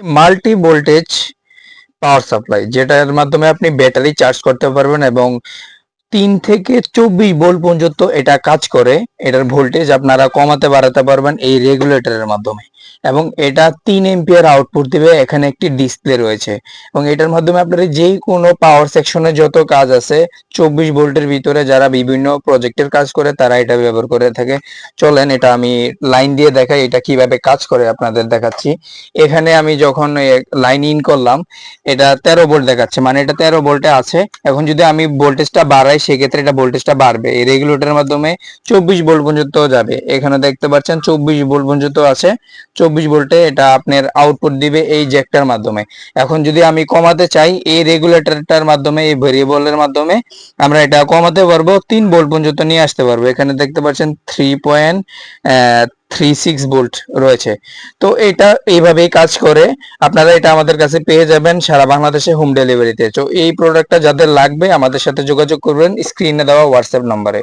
Multi voltage power supply, যেটার মাধ্যমে আপনি ব্যাটারি চার্জ করতে পারবেন এবং তিন থেকে চব্বিশ ভোল্ট পর্যন্ত এটা কাজ করে, এটার ভোল্টেজ আপনারা কমাতে বাড়াতে পারবেন এই রেগুলেটরের মাধ্যমে। এবং এটা তিন এম্পিয়ার আউটপুট দিবে, এখানে একটি ডিসপ্লে রয়েছে। এবং এটার মাধ্যমে আপনারা যেই কোনো পাওয়ার সেকশনে যত কাজ আছে, চব্বিশ ভোল্টের ভিতরে যারা বিভিন্ন প্রজেক্টের কাজ করে, তারা এটা ব্যবহার করে থাকে। চলেন, এটা আমি লাইন দিয়ে দেখাই, এটা কীভাবে কাজ করে আপনাদের দেখাচ্ছি। এখানে আমি যখন লাইন ইন করলাম, এটা তেরো ভোল্ট দেখাচ্ছে মানে এটা তেরো ভোল্টে আছে। এখন যদি আমি ভোল্টেজটা বাড়াই, সেক্ষেত্রে এটা ভোল্টেজটা বাড়বে। এই রেগুলেটরের মাধ্যমে চব্বিশ ভোল্ট পর্যন্ত যাবে। এখানে দেখতে পাচ্ছেন, চব্বিশ ভোল্ট পর্যন্ত আছে। চব্বিশ ভোল্টে এটা আপনার আউটপুট দিবে এই জ্যাকটার মাধ্যমে। এখন যদি আমি কমাতে চাই, এই রেগুলেটরটার মাধ্যমে, এই ভেরিয়েবলের মাধ্যমে, আমরা এটা কমাতে পারব, তিন ভোল্ট পর্যন্ত নিয়ে আসতে পারব। এখানে দেখতে পাচ্ছেন three point three six volt রয়েছে। তো এটা এইভাবেই কাজ করে। আপনারা এটা আমাদের কাছে পেয়ে যাবেন সারা বাংলাদেশে হোম ডেলিভারিতে তো। এই প্রোডাক্টটা যাদের লাগবে, আমাদের সাথে যোগাযোগ করবেন স্ক্রিনে দেওয়া হোয়াটসঅ্যাপ নম্বরে